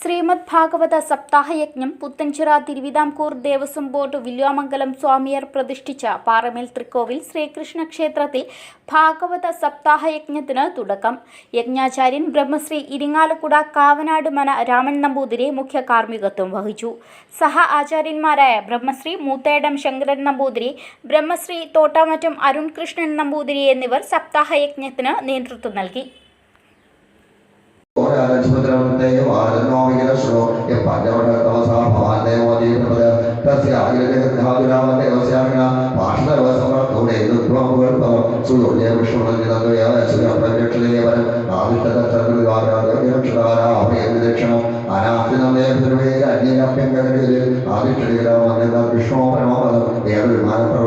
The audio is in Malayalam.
ശ്രീമദ് ഭാഗവത സപ്താഹയജ്ഞം പുത്തൻചിറ തിരുവിതാംകൂർ ദേവസ്വം ബോർഡ് വില്വാമംഗലം സ്വാമിയർ പ്രതിഷ്ഠിച്ച പാറമേൽ തൃക്കോവിൽ ശ്രീകൃഷ്ണ ക്ഷേത്രത്തിൽ ഭാഗവത സപ്താഹയജ്ഞത്തിന് തുടക്കം. യജ്ഞാചാര്യൻ ബ്രഹ്മശ്രീ ഇരിങ്ങാലക്കുട കാവനാട് മന രാമൻ നമ്പൂതിരി മുഖ്യ കാർമ്മികത്വം വഹിച്ചു. സഹ ആചാര്യന്മാരായ ബ്രഹ്മശ്രീ മൂത്തേടം ശങ്കരൻ നമ്പൂതിരി ബ്രഹ്മശ്രീ തോട്ടാമറ്റം അരുൺകൃഷ്ണൻ നമ്പൂതിരി എന്നിവർ സപ്താഹയജ്ഞത്തിന് നേതൃത്വം നൽകി. ഓരാരക്ഷുദ്രവൃത്തയോ ആരനോമികരശ്രോ യപ്പഞ്ചവടത്തവസാ ഭവാന്ദേവോദീപ്രപദ തസ്യ അഖിലജഗദ്ധാതുരാമദേവസ്യാമിന ഭാഷണവസമർത്ഥോടെ രുദ്ധ്വമുകൽപവം സുയോഗ്യ വിഷ്ണുനന്ദിതദ്വയവച്ചുരപ്രത്യക്ഷദേവൻ ആദിഷ്ടതത്രകൃതാരാക്ഷരാഭയം അനാഥിനന്ദേവേ അന്യപ്യം കരകിൽ ആദിഷ്ടരാമന്ദിത വിഷ്ണു ഏതൊരു വിമാനപ്രവൃത്തം ശ്ലോകമോനെ